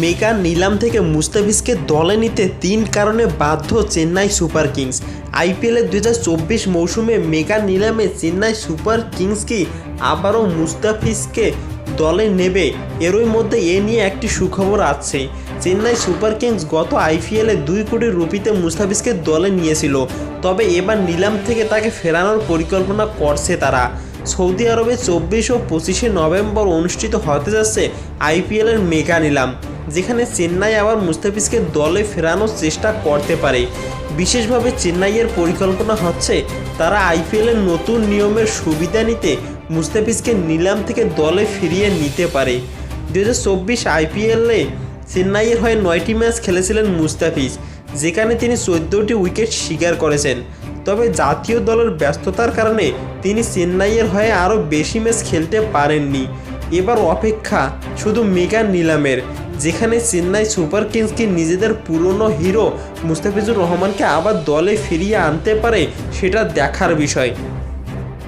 Mega নিলাম থেকে মুস্তাফিজকে দলে নিতে তিন কারণে বাধ্য চেন্নাই সুপার কিংস। আইপিএলের দু চব্বিশ মৌসুমে মেগা নিলামে চেন্নাই সুপার কিংস কি আবারও মুস্তাফিজকে দলে নেবে। এরই মধ্যে এ নিয়ে একটি সুখবর আছে। চেন্নাই সুপার কিংস গত আইপিএলে দুই কোটি রুপিতে মুস্তাফিজকে দলে নিয়েছিল। তবে এবার নিলাম থেকে তাকে ফেরানোর পরিকল্পনা করছে তারা। সৌদি আরবে চব্বিশ ও পঁচিশে নভেম্বর অনুষ্ঠিত হতে যাচ্ছে আইপিএলের মেগা নিলাম। যেখানে চেন্নাই আবার মুস্তাফিজকে দলে ফেরানোর চেষ্টা করতে পারে। বিশেষভাবে চেন্নাইয়ের পরিকল্পনা হচ্ছে তারা আইপিএলের নতুন নিয়মের সুবিধা নিতে মুস্তাফিজকে নিলাম থেকে দলে ফিরিয়ে নিতে পারে। দু হাজার চব্বিশ আইপিএলে চেন্নাইয়ের হয়ে নয়টি ম্যাচ খেলেছিলেন মুস্তাফিজ, যেখানে তিনি চোদ্দোটি উইকেট শিকার করেছেন। তবে জাতীয় দলের ব্যস্ততার কারণে তিনি চেন্নাইয়ের হয়ে আরও বেশি ম্যাচ খেলতে পারেননি। এবার অপেক্ষা শুধু মেগা নিলামের। যেখানে চেন্নাই সুপার কিংসকে নিজেদের পুরনো হিরো মুস্তাফিজুর রহমানকে আবার দলে ফিরিয়ে আনতে পারে, সেটা দেখার বিষয়।